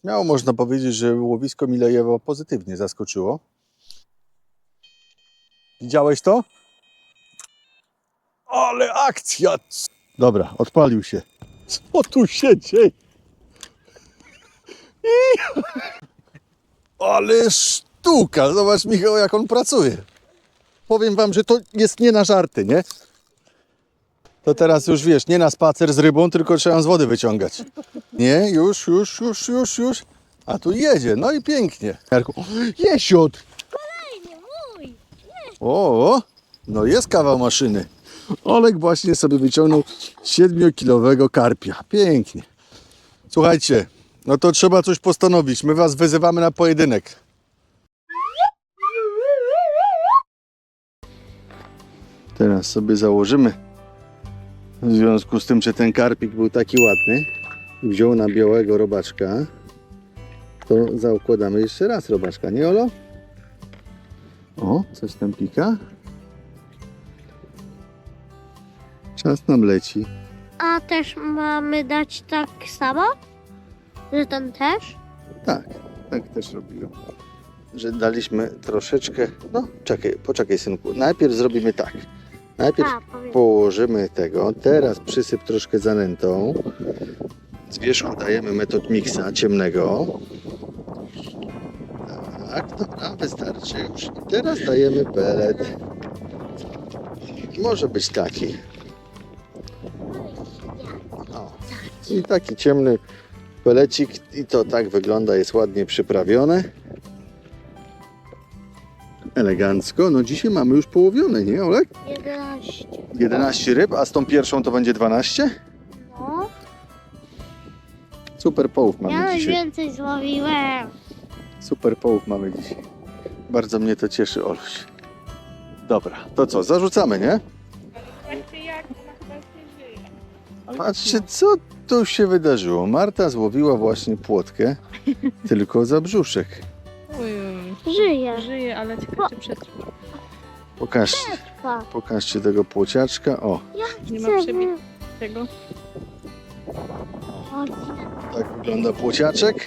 Śmiało można powiedzieć, że łowisko Milejewo pozytywnie zaskoczyło. Widziałeś to? Ale akcja! Dobra, odpalił się. Co tu się dzieje? I- Ale sztuka! Zobacz Michał, jak on pracuje. Powiem wam, że to jest nie na żarty, nie? To teraz już wiesz, nie na spacer z rybą, tylko trzeba ją z wody wyciągać. Nie, już, już, już, już, już. A tu jedzie, no i pięknie. Jarku, Jesiot! Fajnie, mój. O, no jest kawał maszyny. Olek właśnie sobie wyciągnął 7-kilowego karpia. Pięknie. Słuchajcie, no to trzeba coś postanowić. My was wyzywamy na pojedynek. Teraz sobie założymy. W związku z tym, że ten karpik był taki ładny, wziął na białego robaczka, to zaukładamy jeszcze raz robaczka, nie Olo? O, coś tam pika. Czas nam leci. A też mamy dać tak samo? Że ten też? Tak, tak też robiłem. Że daliśmy troszeczkę. No, czekaj, poczekaj, synku. Najpierw zrobimy tak. Najpierw powiem. położymy tego. Teraz przysyp troszkę zanętą. Z wierzchu dajemy metod mixa ciemnego. Tak, dobra, wystarczy już. I teraz dajemy pelet. Może być taki. O. I taki ciemny pelecik. I to tak wygląda, jest ładnie przyprawione. Elegancko. No dzisiaj mamy już połowione, nie Olek? 11. 11 ryb, a z tą pierwszą to będzie 12? No. Super połów mamy Ja dzisiaj. najwięcej złowiłem. Super połów mamy dzisiaj. Bardzo mnie to cieszy, Oluś. Dobra, to co, zarzucamy, nie? Właśnie jak ona chyba już nie żyje. Patrzcie, co tu się wydarzyło. Marta złowiła właśnie płotkę, tylko za brzuszek. Oj, Żyje. żyje, ale ciekawe czy przetrwa. Pokażcie, Trwa. pokażcie tego płociaczka. O, Nie ma Chcę tego. O, tak wygląda płociaczek.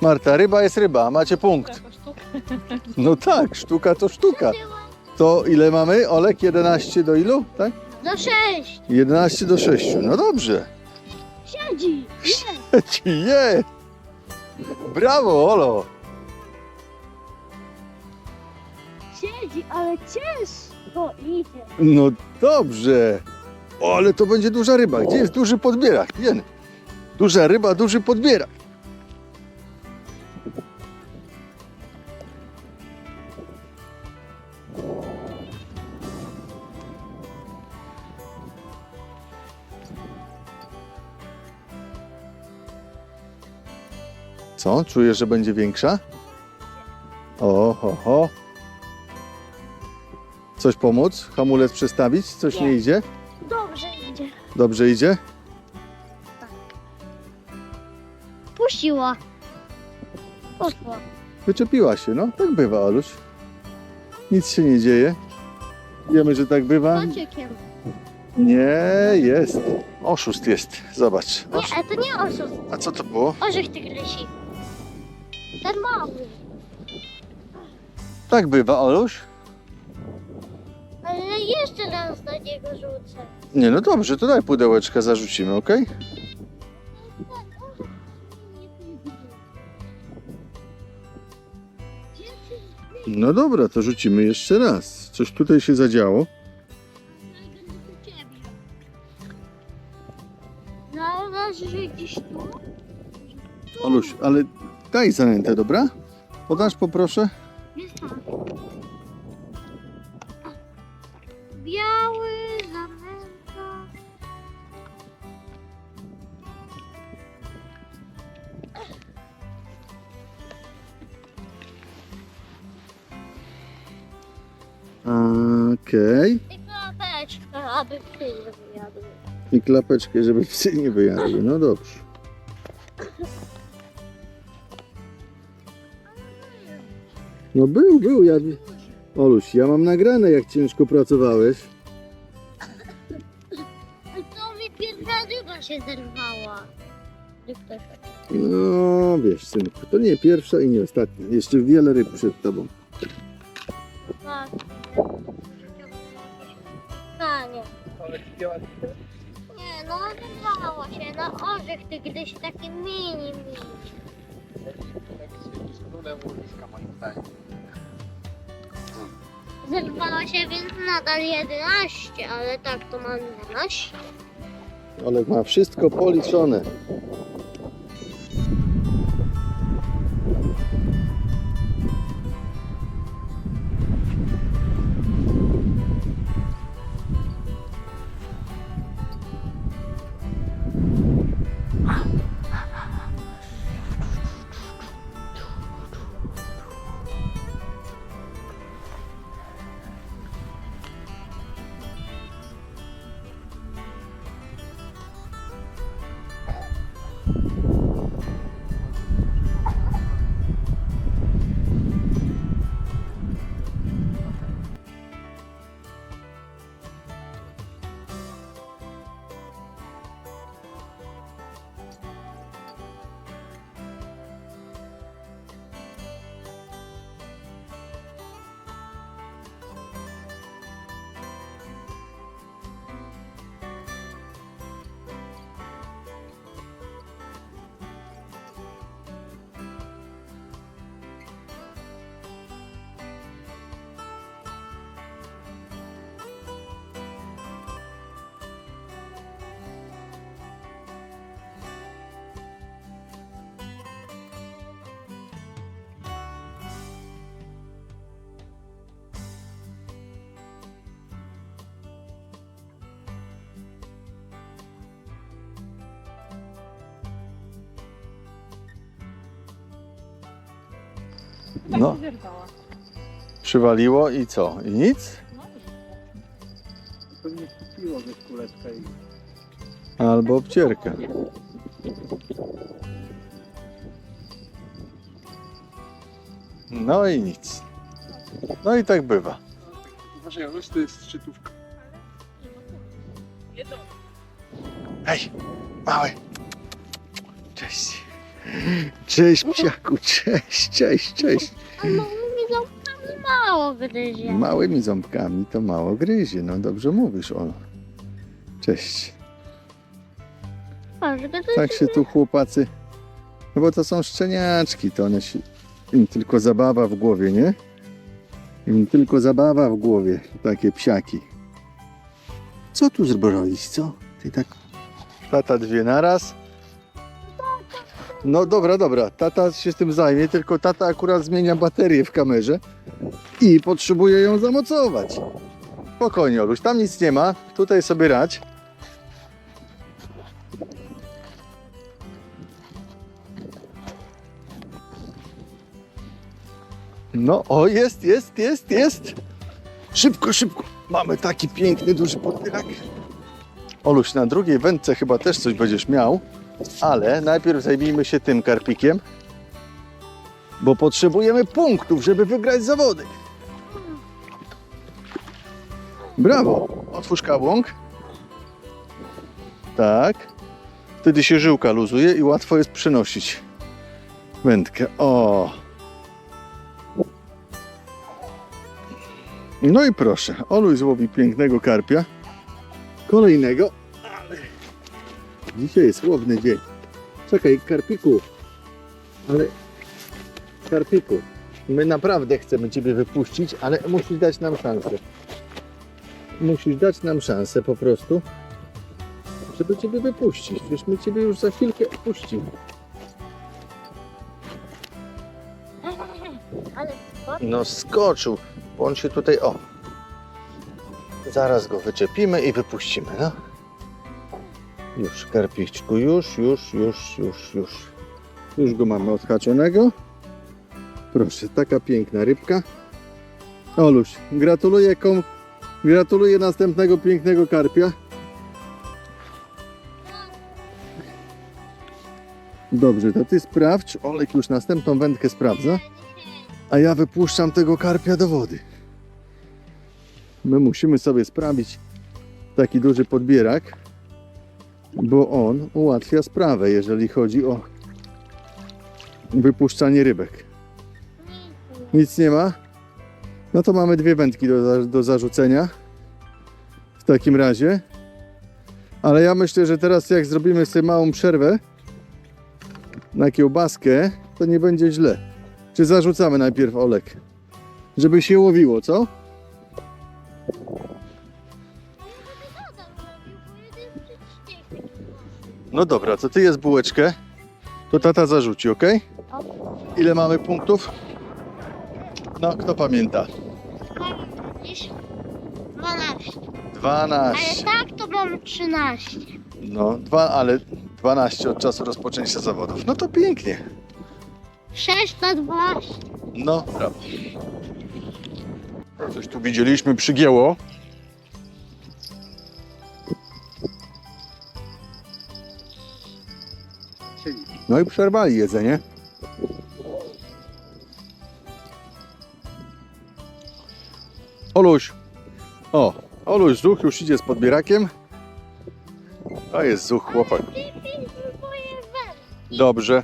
Marta, ryba jest ryba, macie punkt. Taka sztuka. No tak, sztuka to sztuka. To ile mamy? Olek, 11 do ilu? Tak? Do 6. 11 do 6. No dobrze. Siedzi. Ci je! Brawo, Olo! Siedzi, ale ciężko idzie. No dobrze. O, ale to będzie duża ryba. Gdzie jest duży podbierak? Jen. Duża ryba, duży podbierak. Co? Czujesz, że będzie większa? O, ho, ho. Coś pomóc? Hamulec przestawić? Coś nie Nie. idzie? Dobrze idzie. Dobrze idzie? Puściła. Poszła. Wyczepiła się, no. Tak bywa, Aluś. Nic się nie dzieje. Wiemy, że tak bywa. Kociekiem. Nie, jest. Oszust jest. Zobacz. Nie, to nie oszust. A co to było? Orzech tygrysi. Ten mały. Tak bywa, Aluś. Ale jeszcze raz na niego rzucę. Nie, no dobrze, to daj pudełeczka, zarzucimy, ok? No dobra, to rzucimy jeszcze raz. Coś tutaj się zadziało. Znalazł, że gdzieś tu? Aluś, ale daj zanętę, dobra? Podasz poproszę? Jest. Biały, zamęta. Okej. I klapeczka, aby psy nie wyjadły. I klapeczkę, żeby psy nie wyjadły. No dobrze. No był, był. Ja... Oluś, ja mam nagrane, jak ciężko pracowałeś. To mi pierwsza ryba się zerwała. No wiesz, synku, to nie pierwsza i nie ostatnia. Jeszcze wiele ryb przed tobą. Tak. Nie. Nie, no odezwało się na orzech tygrys taki mini, mini. Zerwało się więc nadal 11, ale tak to mam 12. Olek ma wszystko policzone. Tak No. zerwała. Przywaliło i co? I nic? Pewnie kupiło ze kuleczkę i Albo obcierkę. No i nic. No i tak bywa. Uważaj, Oluś, to jest szczytówka. Hej, mały. Cześć. Cześć, psiaku, cześć, cześć, cześć. A małymi ząbkami mało gryzie. Małymi ząbkami to mało gryzie, no dobrze mówisz, Olo. Cześć. Gryzie. Tak się tu chłopacy, no bo to są szczeniaczki, to one się, im tylko zabawa w głowie, nie? Im tylko zabawa w głowie, takie psiaki. Co tu zbroisz, co? Ty tak... Tata dwie naraz. No dobra, dobra, tata się tym zajmie, tylko tata akurat zmienia baterię w kamerze i potrzebuje ją zamocować. Spokojnie, Oluś, tam nic nie ma, tutaj sobie radź. No, o jest, jest, jest, jest. Szybko, szybko. Mamy taki piękny, duży podbierak. Oluś, na drugiej wędce chyba też coś będziesz miał, ale najpierw zajmijmy się tym karpikiem, bo potrzebujemy punktów, żeby wygrać zawody. Brawo. Otwórz kabłąk. Tak. Wtedy się żyłka luzuje i łatwo jest przenosić wędkę. O. No i proszę, Oluj złowi pięknego karpia. Kolejnego, dzisiaj jest łowny dzień. Czekaj, karpiku, ale karpiku, my naprawdę chcemy Ciebie wypuścić, ale musisz dać nam szansę. Musisz dać nam szansę po prostu, żeby Ciebie wypuścić. Przecież my Ciebie już za chwilkę puścimy. No skoczył, bo on się tutaj, o. Zaraz go wyczepimy i wypuścimy, no. Już, karpiczku, już, już, już, już, już. Już go mamy odhaczonego. Proszę, taka piękna rybka. Oluś, gratuluję, kom... gratuluję następnego pięknego karpia. Dobrze, to ty sprawdź. Olek już następną wędkę sprawdza a ja wypuszczam tego karpia do wody. My musimy sobie sprawić taki duży podbierak, bo on ułatwia sprawę, jeżeli chodzi o wypuszczanie rybek. Nic nie ma? No to mamy dwie wędki do, do zarzucenia. W takim razie. Ale ja myślę, że teraz jak zrobimy sobie małą przerwę na kiełbaskę, to nie będzie źle. Czy zarzucamy najpierw Olek? Żeby się łowiło, co? No dobra, to ty jest bułeczkę. To tata zarzuci, ok? Ile mamy punktów? No, kto pamięta? Dziś 12. 12. Ale tak to mam 13. No, dwa, ale 12 od czasu rozpoczęcia zawodów. No to pięknie. 6 na 12. No, brawo. Coś tu widzieliśmy, przygięło. No i przerwali jedzenie. Oluś. O, Oluś, zuch już idzie z podbierakiem. A jest zuch, chłopak. Dobrze.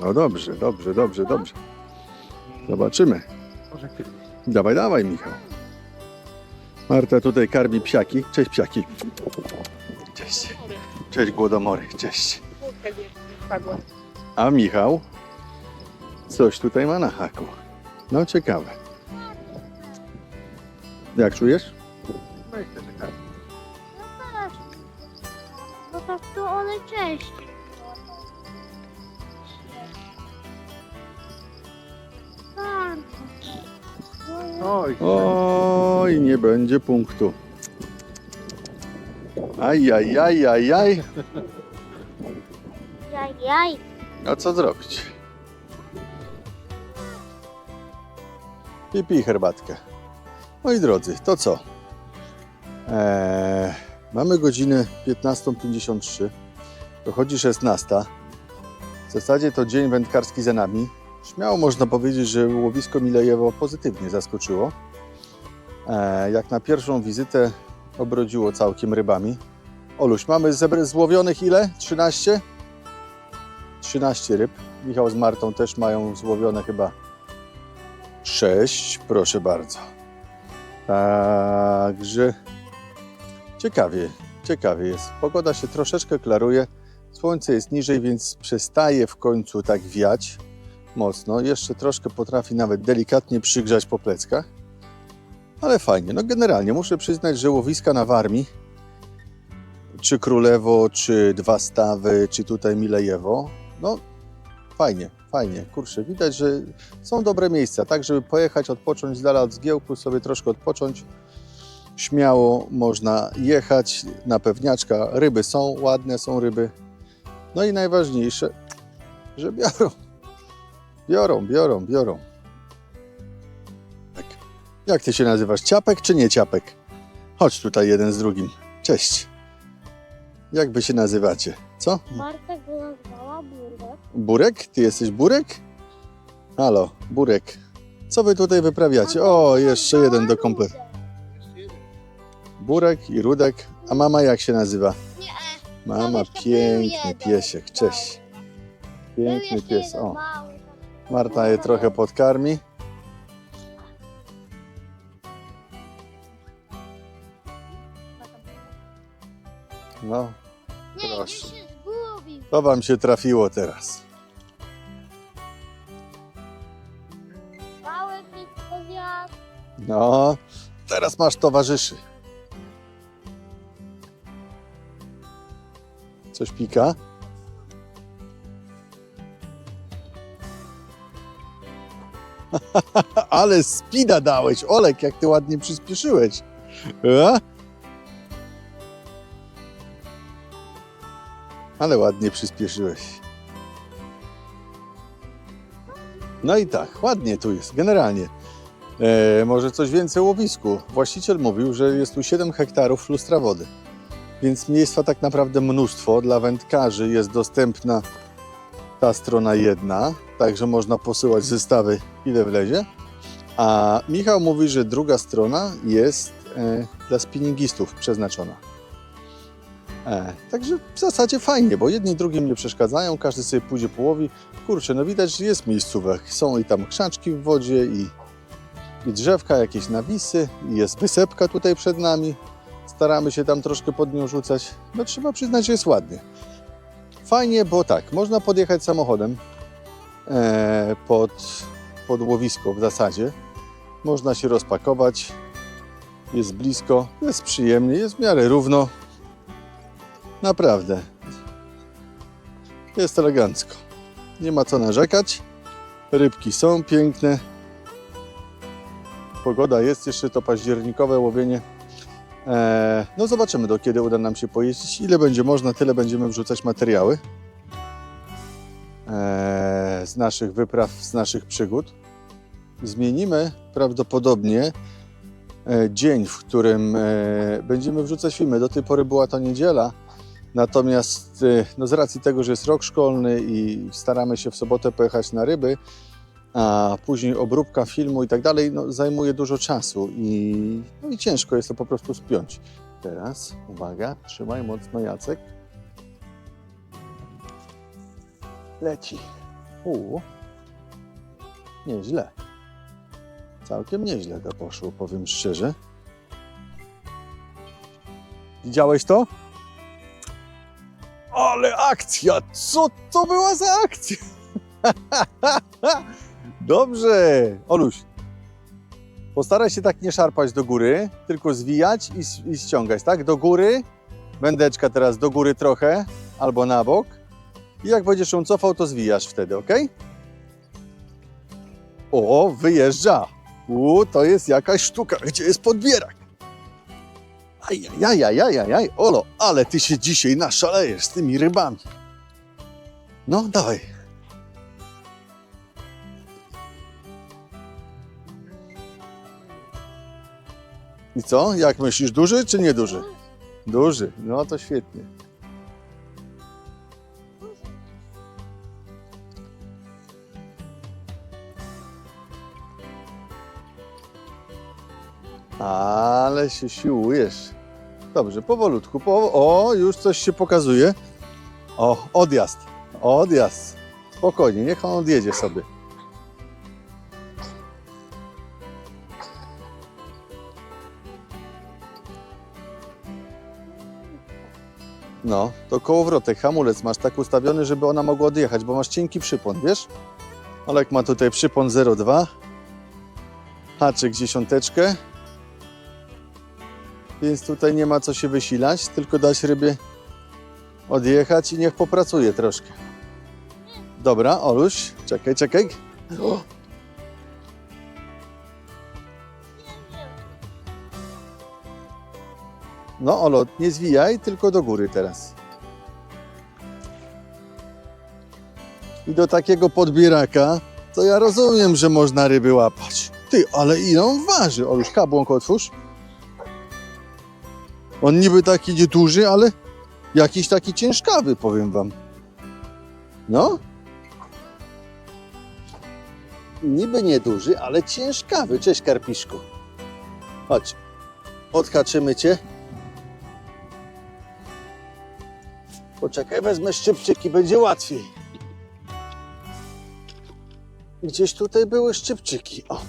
No dobrze, dobrze, dobrze, dobrze. Zobaczymy. Może kiedyś. Dawaj, dawaj, Michał. Marta tutaj karmi psiaki. Cześć, psiaki. Cześć. Cześć, głodomory. Cześć. A Michał coś tutaj ma na haku. No, ciekawe. Jak czujesz? Oj, Oj, nie będzie punktu. Aj, aj, aj, aj, aj. Jaj, jaj. A co zrobić? I pij herbatkę. Moi drodzy, to co? Eee, mamy godzinę 15.53. Dochodzi 16. W zasadzie to dzień wędkarski za nami. Śmiało można powiedzieć, że łowisko Milejewo pozytywnie zaskoczyło. Eee, jak na pierwszą wizytę obrodziło całkiem rybami. Oluś, mamy złowionych ile? 13? 13 ryb. Michał z Martą też mają złowione chyba 6, proszę bardzo. Także ciekawie, ciekawie jest. Pogoda się troszeczkę klaruje. Słońce jest niżej, więc przestaje w końcu tak wiać mocno. Jeszcze troszkę potrafi nawet delikatnie przygrzać po pleckach. Ale fajnie. No generalnie muszę przyznać, że łowiska na Warmii czy Królewo, czy Dwa Stawy, czy tutaj Milejewo, no fajnie, fajnie. Kurczę, widać, że są dobre miejsca, tak żeby pojechać, odpocząć z dala od zgiełku, sobie troszkę odpocząć. Śmiało można jechać na pewniaczka. Ryby są, ładne są ryby. No i najważniejsze, że biorą. Biorą, biorą, biorą. Tak. Jak ty się nazywasz? Ciapek czy nie ciapek? Chodź tutaj jeden z drugim. Cześć. Jak wy się nazywacie? Co? Marta go nazwała burek. Burek? Ty jesteś Burek? Halo, Burek. Co wy tutaj wyprawiacie? O, jeszcze jeden do kompletu. Burek i Rudek. A mama jak się nazywa? Nie, Mama, piękny piesiek. Cześć. Piękny pies. O. Marta je trochę podkarmi. No, Proszę. to wam się trafiło teraz. No, teraz masz towarzyszy. Coś pika? Ale spida dałeś, Olek, jak ty ładnie przyspieszyłeś. A? Ale ładnie przyspieszyłeś. No i tak, ładnie tu jest, generalnie. E, może coś więcej o łowisku. Właściciel mówił, że jest tu 7 hektarów lustra wody. Więc miejsca tak naprawdę mnóstwo. Dla wędkarzy jest dostępna ta strona jedna, także można posyłać zestawy ile wlezie. A Michał mówi, że druga strona jest e, dla spinningistów przeznaczona. E, także w zasadzie fajnie, bo jedni drugim nie przeszkadzają, każdy sobie pójdzie połowi. Kurczę, no widać, że jest miejscówek. Są i tam krzaczki w wodzie, i, i drzewka, jakieś nawisy, i jest wysepka tutaj przed nami. Staramy się tam troszkę pod nią rzucać. No trzeba przyznać, że jest ładnie. Fajnie, bo tak, można podjechać samochodem e, pod, pod łowisko w zasadzie. Można się rozpakować, jest blisko, jest przyjemnie, jest w miarę równo. Naprawdę. Jest elegancko. Nie ma co narzekać. Rybki są piękne. Pogoda jest, jeszcze to październikowe łowienie. Eee, no zobaczymy do kiedy uda nam się pojeździć. Ile będzie można, tyle będziemy wrzucać materiały. Eee, z naszych wypraw, z naszych przygód. Zmienimy prawdopodobnie e, dzień, w którym e, będziemy wrzucać filmy. Do tej pory była to niedziela, natomiast e, no z racji tego, że jest rok szkolny i staramy się w sobotę pojechać na ryby, a później obróbka filmu i tak dalej, no, zajmuje dużo czasu i, no i ciężko jest to po prostu spiąć. Teraz, uwaga, trzymaj mocno Jacek. Leci. U, nieźle. Całkiem nieźle to poszło, powiem szczerze. Widziałeś to? Ale akcja! Co to była za akcja? Dobrze! Oluś, postaraj się tak nie szarpać do góry, tylko zwijać i, i ściągać, tak? Do góry, wędeczka teraz do góry trochę, albo na bok. I jak będziesz ją cofał, to zwijasz wtedy, ok? O, wyjeżdża! U, to jest jakaś sztuka. Gdzie jest podbierak? Ajajajajajajaj, Olo, ale ty się dzisiaj naszalejesz z tymi rybami. No, dawaj. I co? Jak myślisz, duży czy nieduży? Duży. No to świetnie. Ale się siłujesz. Dobrze, powolutku. Po... O, już coś się pokazuje. O, odjazd. Odjazd. Spokojnie, niech on odjedzie sobie. No, to kołowrotek, hamulec masz tak ustawiony, żeby ona mogła odjechać, bo masz cienki przypon, wiesz? Olek ma tutaj przypon 0,2. Haczyk dziesiąteczkę. Więc tutaj nie ma co się wysilać, tylko dać rybie odjechać i niech popracuje troszkę. Dobra, Oluś, czekaj, czekaj. O! No, Olo, nie zwijaj, tylko do góry teraz. I do takiego podbieraka, to ja rozumiem, że można ryby łapać. Ty, ale ile on waży? Oluś, kabłąk otwórz. On niby taki nieduży, ale jakiś taki ciężkawy, powiem wam. No? Niby nieduży, ale ciężkawy. Cześć, karpiszku. Chodź. Odhaczymy cię. Poczekaj, wezmę szczypczyki, będzie łatwiej. Gdzieś tutaj były szczypczyki. O.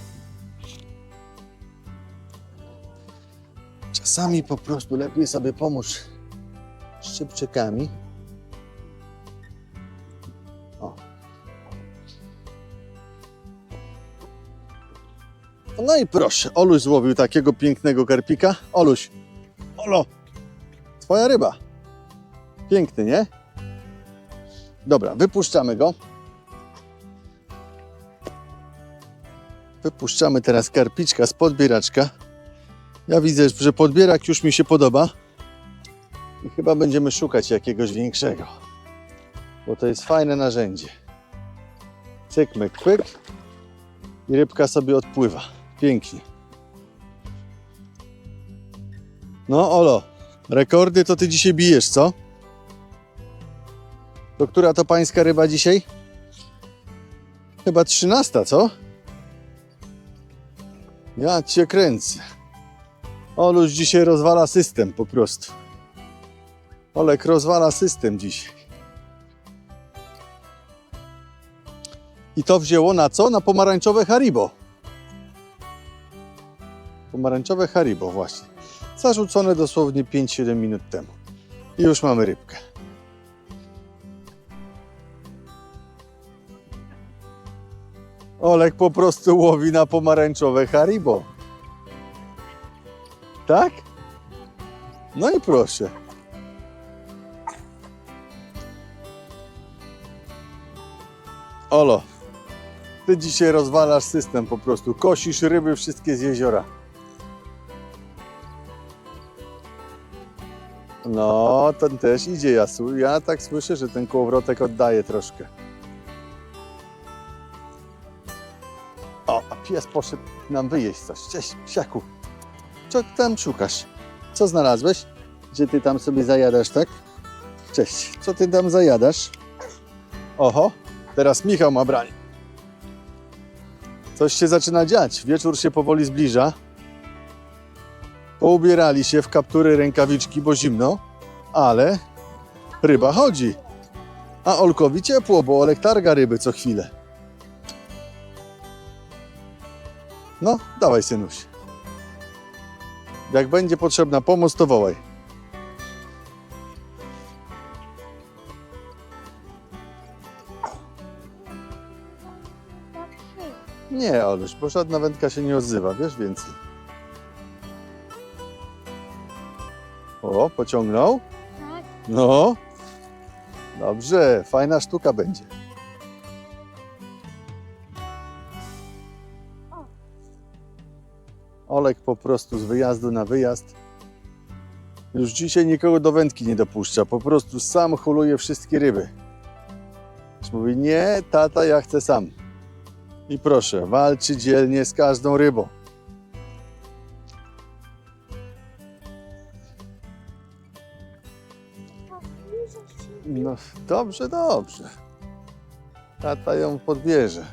Czasami po prostu lepiej sobie pomóż szczypczykami. O. No i proszę, Oluś złowił takiego pięknego karpika. Oluś, Olo, twoja ryba. Piękny, nie? Dobra, wypuszczamy go. Wypuszczamy teraz karpiczka z podbieraczka. Ja widzę, że podbierak już mi się podoba. I chyba będziemy szukać jakiegoś większego. Bo to jest fajne narzędzie. Cyk, myk, pyk. I rybka sobie odpływa. Pięknie. No, Olo, rekordy to ty dzisiaj bijesz, co? To która to pańska ryba dzisiaj? Chyba trzynasta, co? Ja cię kręcę. Oluś dzisiaj rozwala system po prostu. Olek rozwala system dzisiaj. I to wzięło na co? Na pomarańczowe Haribo. Pomarańczowe Haribo właśnie. Zarzucone dosłownie 5-7 minut temu. I już mamy rybkę. Olek po prostu łowi na pomarańczowe Haribo. Tak? No i proszę. Olo, ty dzisiaj rozwalasz system po prostu. Kosisz ryby wszystkie z jeziora. No, ten też idzie, Jasu. Ja tak słyszę, że ten kołowrotek oddaje troszkę. O, a pies poszedł nam wyjeść coś. Cześć, psiaku. Co tam szukasz? Co znalazłeś? Gdzie ty tam sobie zajadasz, tak? Cześć, co ty tam zajadasz? Oho, teraz Michał ma branie. Coś się zaczyna dziać. Wieczór się powoli zbliża. Poubierali się w kaptury, rękawiczki, bo zimno, ale ryba chodzi. A Olkowi ciepło, bo Olek targa ryby co chwilę. No, dawaj synuś. Jak będzie potrzebna pomoc, to wołaj. Nie, Oluś, bo żadna wędka się nie odzywa, wiesz więcej. O, pociągnął? Tak. No. Dobrze, fajna sztuka będzie. Prostu z wyjazdu na wyjazd. Już dzisiaj nikogo do wędki nie dopuszcza, po prostu sam holuje wszystkie ryby. Już mówi, nie, tata, ja chcę sam. I proszę, walczy dzielnie z każdą rybą. No, dobrze, dobrze. Tata ją podbierze.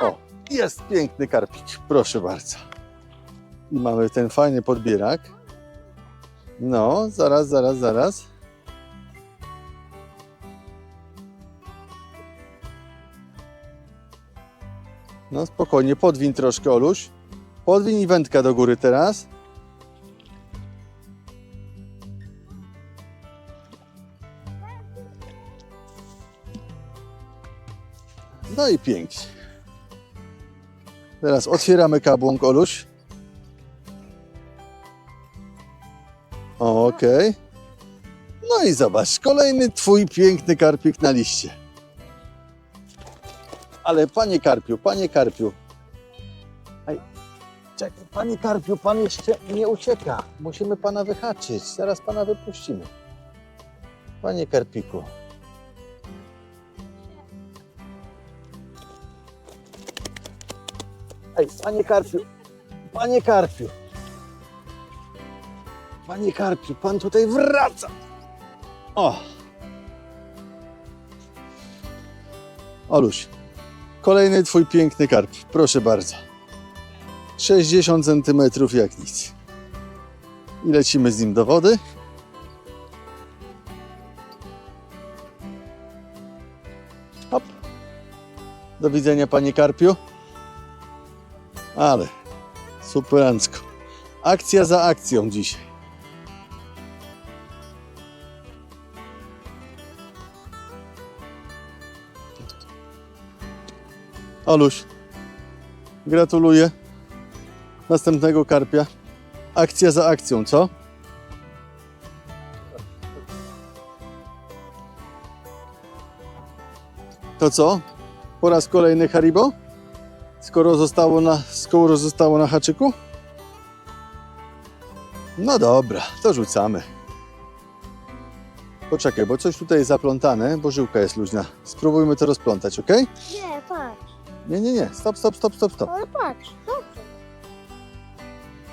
O, jest piękny karpik, proszę bardzo. I mamy ten fajny podbierak. No, zaraz, zaraz, zaraz. No spokojnie, podwiń troszkę, Oluś. Podwiń i wędka do góry teraz. No i pięknie. Teraz otwieramy kabłąk, Oluś. Okej. No i zobacz, kolejny twój piękny karpik na liście. Ale panie karpiu, panie karpiu. Ej, czekaj, panie karpiu, pan jeszcze nie ucieka. Musimy pana wyhaczyć. Zaraz pana wypuścimy. Panie karpiku. Ej, panie Karpiu, panie Karpiu. Panie Karpiu, pan tutaj wraca. O. Oluś, kolejny twój piękny karp. Proszę bardzo. 60 cm jak nic. I lecimy z nim do wody. Hop. Do widzenia, panie Karpiu. Ale superancko. Akcja za akcją dzisiaj. Oluś, gratuluję. Następnego karpia. Akcja za akcją, co? To co? Po raz kolejny Haribo? skoro zostało na, skoro zostało na haczyku? No dobra, to rzucamy. Poczekaj, bo coś tutaj jest zaplątane, bo żyłka jest luźna. Spróbujmy to rozplątać, ok? Nie, patrz. Nie, nie, nie. Stop, stop, stop, stop, stop. Ale patrz. Dobrze.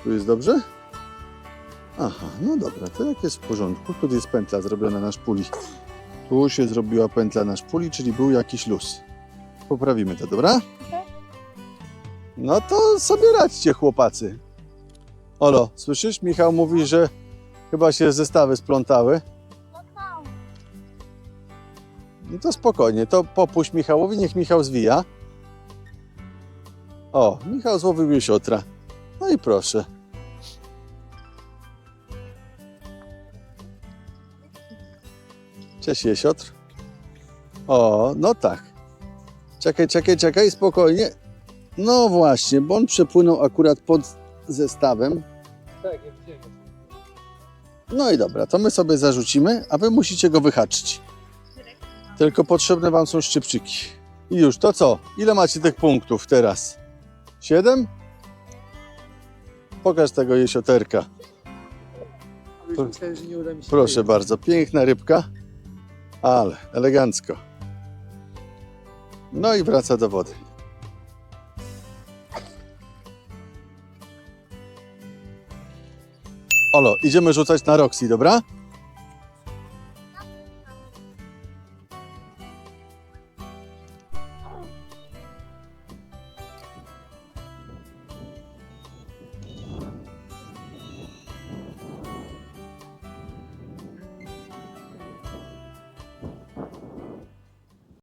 Tu jest dobrze? Aha, no dobra, to jak jest w porządku. Tu jest pętla zrobiona na szpuli. Tu się zrobiła pętla na szpuli, czyli był jakiś luz. Poprawimy to, dobra? No to sobie radźcie, chłopacy. Olo, słyszysz? Michał mówi, że chyba się zestawy splątały. No to spokojnie, to popuść Michałowi, niech Michał zwija. O, Michał złowił jesiotra. No i proszę. Cześć jesiotr. O, no tak. Czekaj, czekaj, czekaj, spokojnie. No właśnie, bo on przepłynął akurat pod zestawem. Tak, ja widziałem. No i dobra, to my sobie zarzucimy, a wy musicie go wyhaczyć. Tylko potrzebne wam są szczypczyki. I już, to co? Ile macie tych punktów teraz? Siedem? Pokaż tego jesioterka. Myślałem, że nie uda mi się Proszę wyjść. bardzo, piękna rybka, ale elegancko. No i wraca do wody. Olo, idziemy rzucać na Roxy, dobra?